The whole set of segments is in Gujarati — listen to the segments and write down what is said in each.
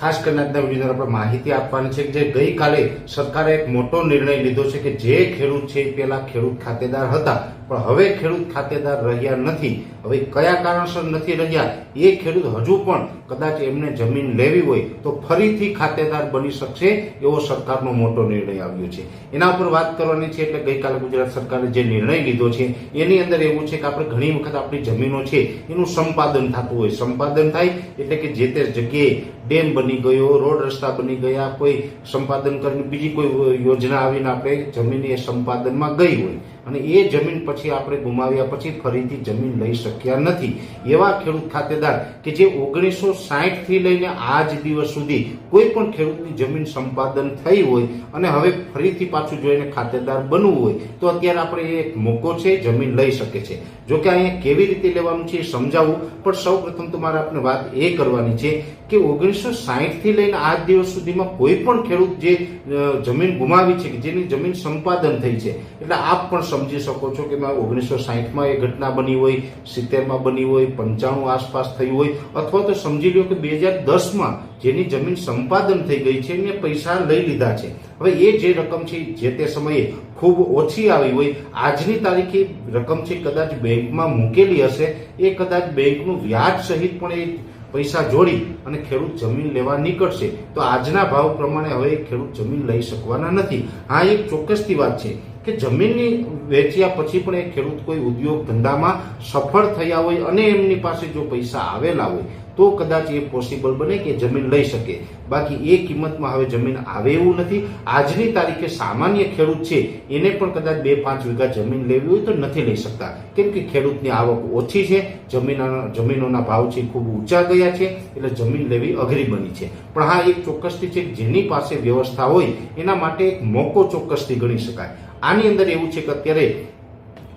ખાસ કરીને આજના વીડિયો આપણે માહિતી આપવાની છે જે ગઈકાલે સરકારે એક મોટો નિર્ણય લીધો છે કે જે ખેડૂત છે પેલા ખેડૂત ખાતેદાર હતા. પણ હવે ખેડૂત ખાતેદાર રહ્યા નથી. હવે કયા કારણસર નથી રહ્યા? એ ખેડૂત હજુ પણ કદાચ એમને જમીન લેવી હોય તો ફરીથી ખાતેદાર બની શકશે એવો સરકારનો મોટો નિર્ણય આવ્યો છે. એના ઉપર વાત કરવાની છે એટલે ગઈકાલે ગુજરાત સરકારે જે નિર્ણય લીધો છે, એની અંદર એવું છે કે આપણે ઘણી વખત આપણી જમીનો છે, એનું સંપાદન થતું હોય. સંપાદન થાય એટલે કે જે તે જગ્યાએ ડેમ બની ગયો, રોડ રસ્તા બની ગયા, કોઈ સંપાદન કરીને બીજી કોઈ યોજના આવીને આપણે જમીન એ સંપાદનમાં ગઈ હોય. અને એ જમીન પછી આપણે ગુમાવ્યા પછી ફરીથી જમીન લઈ શક્યા નથી. એવા ખેડૂત ખાતેદાર કે જે ઓગણીસો સાહીઠથી લઈને આજ દિવસ સુધી કોઈ પણ ખેડૂતની જમીન સંપાદન થઈ હોય અને હવે ફરીથી પાછું જોઈને ખાતેદાર બનવું હોય, તો અત્યારે આપણે એક મોકો છે, જમીન લઈ શકે છે. જો કે અહીંયા કેવી રીતે લેવાનું છે એ સમજાવવું પણ સૌ પ્રથમ તો મારે આપણે વાત એ કરવાની છે કે ઓગણીસો સાહીઠથી લઈને આજ દિવસ સુધીમાં કોઈ પણ ખેડૂત જે જમીન ગુમાવી છે કે જેની જમીન સંપાદન થઈ છે, એટલે આપ પણ સમજી શકો છો કે ઓગણીસો સાહીઠમાં એ ઘટના બની હોય, સિત્તેરમાં બની હોય, પંચાણું આસપાસ થઈ હોય, અથવા તો સમજી લો કે બે હજાર દસમાં જેની જમીન સંપાદન થઈ ગઈ છે એને પૈસા લઈ લીધા છે. હવે એ જે રકમ છે, જે તે સમયે ખૂબ ઓછી આવી હોય, આજની તારીખે રકમ છે કદાચ બેંકમાં મૂકેલી હશે, એ કદાચ બેંકનું વ્યાજ સહિત પણ એ પૈસા જોડી અને ખેડૂત જમીન લેવા નીકળશે, તો આજના ભાવ પ્રમાણે હવે ખેડૂત જમીન લઈ શકવાના નથી. હા, એક ચોક્કસથી વાત છે કે જમીનની વેચ્યા પછી પણ એ ખેડૂત કોઈ ઉદ્યોગ ધંધામાં સફળ થયા હોય અને એમની પાસે જો પૈસા આવેલા હોય તો કદાચ એ પોસિબલ બને કે જમીન લઈ શકે. બાકી એ કિંમતમાં હવે જમીન આવે એવું નથી. આજની તારીખે સામાન્ય ખેડૂત છે, એને પણ કદાચ બે પાંચ વીઘા જમીન લેવી હોય તો નથી લઈ શકતા. કેમ કે ખેડૂતની આવક ઓછી છે જમીન જમીનોના ભાવ છે ખૂબ ઊંચા ગયા છે, એટલે જમીન લેવી અઘરી બની છે. પણ હા, એક ચોક્કસથી છે જેની પાસે વ્યવસ્થા હોય, એના માટે એક મોકો ચોક્કસથી ગણી શકાય. આની અંદર એવું છે કે અત્યારે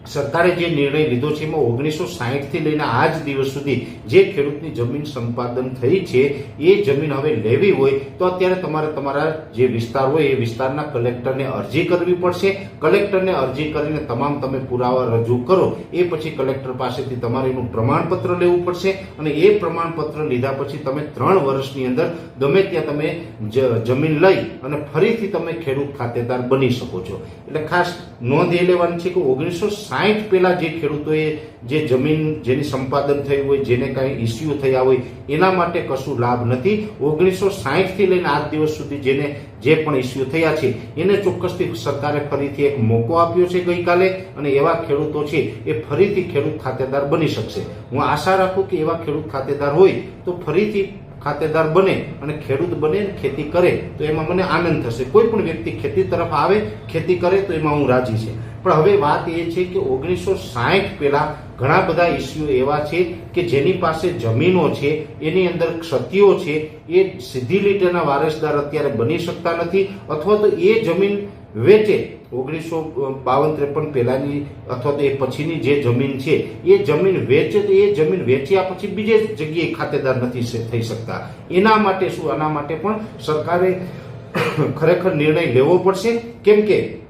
સરકારે જે નિર્ણય લીધો છે એમાં ઓગણીસો સાહીઠથી લઈને લઈને આજ દિવસ સુધી જે ખેડૂતની જમીન સંપાદન થઈ છે, એ જમીન હવે લેવી હોય તો અત્યારે તમારે તમારા જે વિસ્તાર હોય એ વિસ્તારના કલેક્ટરને અરજી કરવી પડશે. કલેક્ટરને અરજી કરીને તમામ તમે પુરાવા રજૂ કરો. એ પછી કલેક્ટર પાસેથી તમારે એનું પ્રમાણપત્ર લેવું પડશે અને એ પ્રમાણપત્ર લીધા પછી તમે ત્રણ વર્ષની અંદર ગમે ત્યાં તમે જ- જમીન લઈ અને ફરીથી તમે ખેડૂત ખાતેદાર બની શકો છો. એટલે ખાસ નોંધ એ લેવાની છે કે ઓગણીસો સાહીઠ પહેલાં જે ખેડૂતોએ જે જમીન, જેની સંપાદન થયું હોય, જેને કાંઈ ઇસ્યુ થયા હોય, એના માટે કશું લાભ નથી. ઓગણીસો સાહીઠથી લઈને આજ દિવસ સુધી જેને જે પણ ઇસ્યુ થયા છે, એને ચોક્કસથી સરકારે ફરીથી એક મોકો આપ્યો છે ગઈકાલે અને એવા ખેડૂતો છે, એ ફરીથી ખેડૂત ખાતેદાર બની શકશે. હું આશા રાખું કે એવા ખેડૂત ખાતેદાર હોય તો ફરીથી ખાતેદાર બને અને ખેડૂત બને ખેતી કરે, તો એમાં મને આનંદ થશે. કોઈ પણ વ્યક્તિ ખેતી તરફ આવે, ખેતી કરે, તો એમાં હું રાજી છે. પણ હવે વાત એ છે કે ઓગણીસો સાહીઠ પહેલા ઘણા બધા ઇસ્યુ એવા છે કે જેની પાસે જમીનો છે, એની અંદર ક્ષતિઓ છે, એ સીધી લીટેના વારસદાર અત્યારે બની શકતા નથી અથવા તો એ જમીન વેચે. ઓગણીસો બાવન ત્રેપન પહેલાની અથવા તો એ પછીની જે જમીન છે, એ જમીન વેચે તો એ જમીન વેચ્યા પછી બીજે જગ્યાએ ખાતેદાર નથી થઈ શકતા. એના માટે શું? આના માટે પણ સરકારે ખરેખર નિર્ણય લેવો પડશે. કેમ કે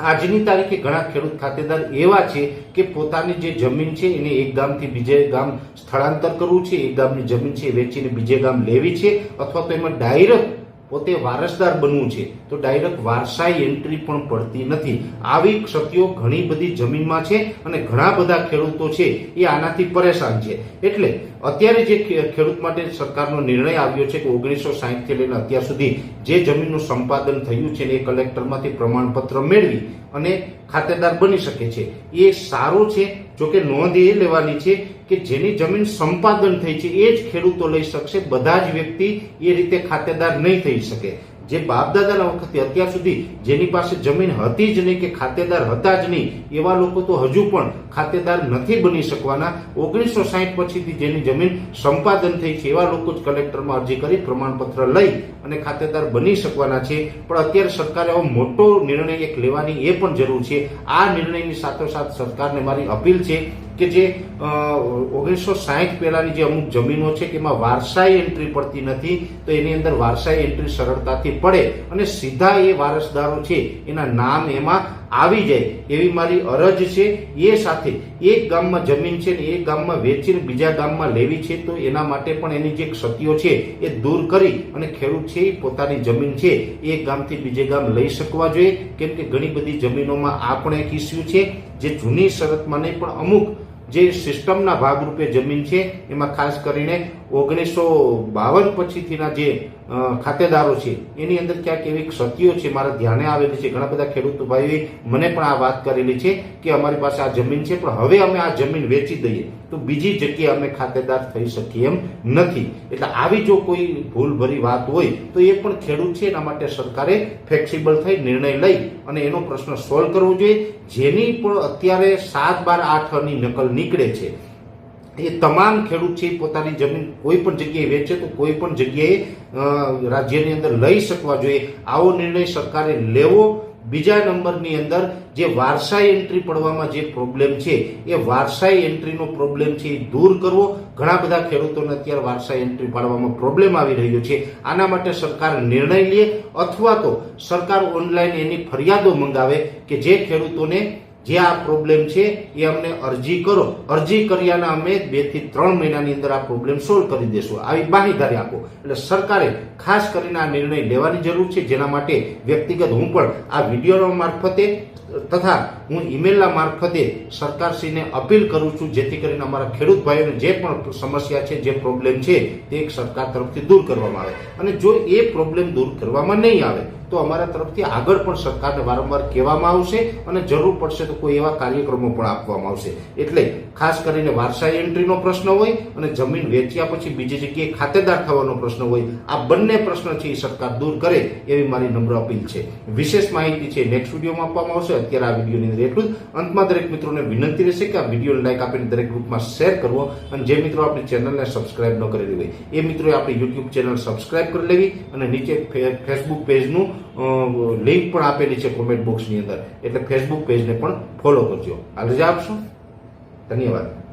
આજની તારીખે ઘણા ખેડૂત ખાતેદાર એવા છે કે પોતાની જે જમીન છે એને એક ગામથી બીજે ગામ સ્થળાંતર કરવું છે, એક ગામની જમીન છે વેચીને બીજે ગામ લેવી છે અથવા તો એમાં ડાયરેક્ટ પોતે વારસદાર બનવું છે. તો ડાયરેક્ટ વારસાઈ એન્ટ્રી પણ પડતી નથી. આવી ક્ષતિઓ ઘણી બધી જમીનમાં છે અને ઘણા બધા ખેડૂતો છે એ આનાથી પરેશાન છે. એટલે અત્યારે જે ખેડૂત માટે સરકારનો નિર્ણય આવ્યો છે કે ઓગણીસો સાહીઠથી લઈને અત્યાર સુધી જે જમીનનું સંપાદન થયું છે એ કલેક્ટરમાંથી પ્રમાણપત્ર મેળવી અને ખાતેદાર બની શકે છે. એ સારું છે જોકે નોંધ એ લેવાની છે કે જેની જમીન સંપાદન થઈ છે એ જ ખેડૂતો લઈ શકશે, બધા જ વ્યક્તિ એ રીતે ખાતેદાર નહીં થઈ શકે. જે બાપદાદાના વખતે અત્યાર સુધી જેની પાસે જમીન હતી જ નહીં કે ખાતેદાર હતા જ નહીં, એવા લોકો તો હજુ પણ ખાતેદાર નથી બની શકવાના. ઓગણીસો સાહીઠ પછીથી જેની જમીન સંપાદન થઈ છે, એવા લોકો જ કલેક્ટરમાં અરજી કરી પ્રમાણપત્ર લઈ અને ખાતેદાર બની શકવાના છે. પણ અત્યારે સરકારે આવો મોટો નિર્ણય એક લેવાની એ પણ જરૂર છે. આ નિર્ણયની સાથોસાથ સરકારને મારી અપીલ છે કે જે ઓગણીસો સાહીઠ પહેલાની જે અમુક જમીનો છે તેમાં વારસાઈ એન્ટ્રી પડતી નથી, તો એની અંદર વારસાઈ એન્ટ્રી સરળતાથી પડે અને સીધા એ વારસદારો છે એના નામ એમાં આવી જાય. એવી મારી અરજ છે, એ સાથે એક ગામમાં જમીન છે ને એક ગામમાં વેચીને બીજા ગામમાં લેવી છે, તો એના માટે પણ એની જે ક્ષતિઓ છે એ દૂર કરી અને ખેડૂત છે એ પોતાની જમીન છે એક ગામથી બીજે ગામ લઈ શકવા જોઈએ. કેમ કે ઘણી બધી જમીનોમાં આ પણ એક ઇસ્યુ છે. જે જૂની શરતમાં નહીં પણ અમુક જે સિસ્ટમના ભાગરૂપે જમીન છે, એમાં ખાસ કરીને ઓગણીસો બાવન પછીથીના જે ખાતેદારો છે, એની અંદર ક્યાંક એવી ક્ષતિઓ છે, મારા ધ્યાને આવેલી છે. ઘણા બધા ખેડૂત ભાઈઓએ મને પણ આ વાત કરેલી છે કે અમારી પાસે આ જમીન છે, પણ હવે અમે આ જમીન વેચી દઈએ, તો બીજી જગ્યાએ અમે ખાતેદાર થઈ શકીએ એમ નથી. એટલે આવી જો કોઈ ભૂલભરી વાત હોય, તો એ પણ ખેડૂત છે, એના માટે સરકારે ફ્લેક્સિબલ થઈ નિર્ણય લઈ અને એનો પ્રશ્ન સોલ્વ કરવો જોઈએ. જેની પણ અત્યારે સાત બાર આઠની નકલ નીકળે છે. એ તમામ ખેડૂત છે પોતાની જમીન કોઈ પણ જગ્યાએ વેચે તો કોઈ પણ જગ્યાએ રાજ્યની અંદર લઈ શકવા જોઈએ. આવો નિર્ણય સરકારે લેવો. બીજા નંબરની અંદર જે વારસાઈ એન્ટ્રી પડવામાં જે પ્રોબ્લેમ છે, એ વારસાઈ એન્ટ્રીનો પ્રોબ્લેમ છે એ દૂર કરવો. ઘણા બધા ખેડૂતોને અત્યારે વારસાઈ એન્ટ્રી પાડવામાં પ્રોબ્લેમ આવી રહ્યો છે. આના માટે સરકાર નિર્ણય લે અથવા તો સરકાર ઓનલાઈન એની ફરિયાદો મંગાવે કે જે ખેડૂતોને જે આ પ્રોબ્લેમ છે એ અમને અરજી કરો. અરજી કર્યાના અમે બેથી ત્રણ મહિનાની અંદર આ પ્રોબ્લેમ સોલ્વ કરી દેશું. આવી બાહીધારી આપો. એટલે સરકારે ખાસ કરીને આ નિર્ણય લેવાની જરૂર છે, જેના માટે વ્યક્તિગત હું પણ આ વીડિયો મારફતે તથા હું ઈમેલના મારફતે સરકારશ્રીને અપીલ કરું છું, જેથી કરીને અમારા ખેડૂત ભાઈઓને જે પણ સમસ્યા છે, જે પ્રોબ્લેમ છે, તે સરકાર તરફથી દૂર કરવામાં આવે. અને જો એ પ્રોબ્લેમ દૂર કરવામાં નહીં આવે તો અમારા તરફથી આગળ પણ સરકારને વારંવાર કહેવામાં આવશે અને જરૂર પડશે તો કોઈ એવા કાર્યક્રમો પણ આપવામાં આવશે. એટલે ખાસ કરીને વારસાઈ એન્ટ્રીનો પ્રશ્ન હોય અને જમીન વેચ્યા પછી બીજી જગ્યાએ ખાતેદાર થવાનો પ્રશ્ન હોય, આ બંને પ્રશ્ન છે એ સરકાર દૂર કરે એવી મારી નમ્ર અપીલ છે. વિશેષ માહિતી છે, નેક્સ્ટ વિડીયોમાં આપવામાં આવશે. અત્યારે આ વિડીયોની અંદર એટલું જ. અંતમાં દરેક મિત્રોને વિનંતી રહેશે કે આ વિડીયોને લાઈક આપીને દરેક ગ્રુપમાં શેર કરવો અને જે મિત્રો આપણી ચેનલને સબસ્ક્રાઇબ ન કરેલી હોય, એ મિત્રોએ આપણી યુટ્યુબ ચેનલ સબસ્ક્રાઇબ કરી લેવી અને નીચે ફેસબુક પેજનું લિંક પણ આપેલી છે કોમેન્ટ બોક્સની અંદર. એટલે ફેસબુક પેજને પણ ફોલો કરજો. આ રજા આપશો. ધન્યવાદ.